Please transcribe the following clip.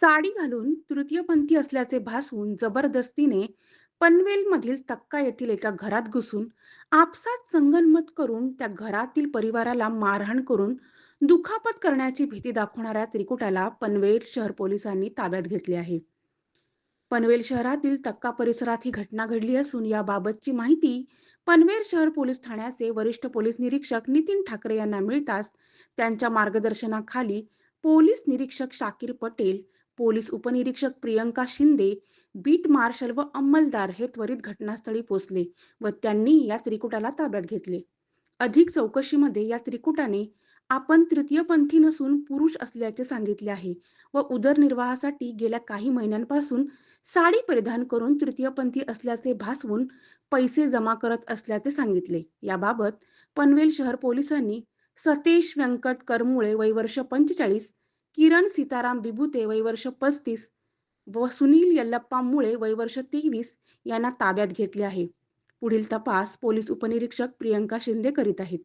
साडी घालून तृतीयपंथी असल्याचे भासवून जबरदस्तीने पनवेलमधील तक्का येथील एका घरात घुसून आपसात संगनमत करून त्या घरातील परिवाराला मारहाण करून दुखापत करण्याची भीती दाखवणाऱ्या त्रिकुटाला पनवेल शहर पोलिसांनी ताब्यात घेतले आहे. पनवेल शहरातील तक्का परिसरात ही घटना घडली असून याबाबतची माहिती पनवेल शहर पोलीस ठाण्याचे वरिष्ठ पोलीस निरीक्षक नितीन ठाकरे यांना मिळताच त्यांच्या मार्गदर्शनाखाली पोलीस निरीक्षक शाकीर पटेल पोलीस उपनिरीक्षक प्रियंका शिंदे बीट मार्शल व अंमलदार हे त्वरित घटनास्थळी पोहोचले व त्यांनी या त्रिकुटाला ताब्यात घेतले. अधिक चौकशीमध्ये या त्रिकुटाने आपण तृतीयपंथी नसून पुरुष असल्याचे सांगितले आहे व उदरनिर्वाहासाठी गेल्या काही महिन्यांपासून साडी परिधान करून तृतीयपंथी असल्याचे भासवून पैसे जमा करत असल्याचे सांगितले. याबाबत पनवेल शहर पोलिसांनी सतेश व्यंकट करमुळे वय वर्ष पंचेचाळीस किरण सीताराम बिबुते वय वर्ष पस्तीस. व सुनील यल्लप्पा मुळे वय वर्ष तेवीस यांना ताब्यात घेतले आहे. पुढील तपास पोलीस उपनिरीक्षक प्रियंका शिंदे करीत आहेत.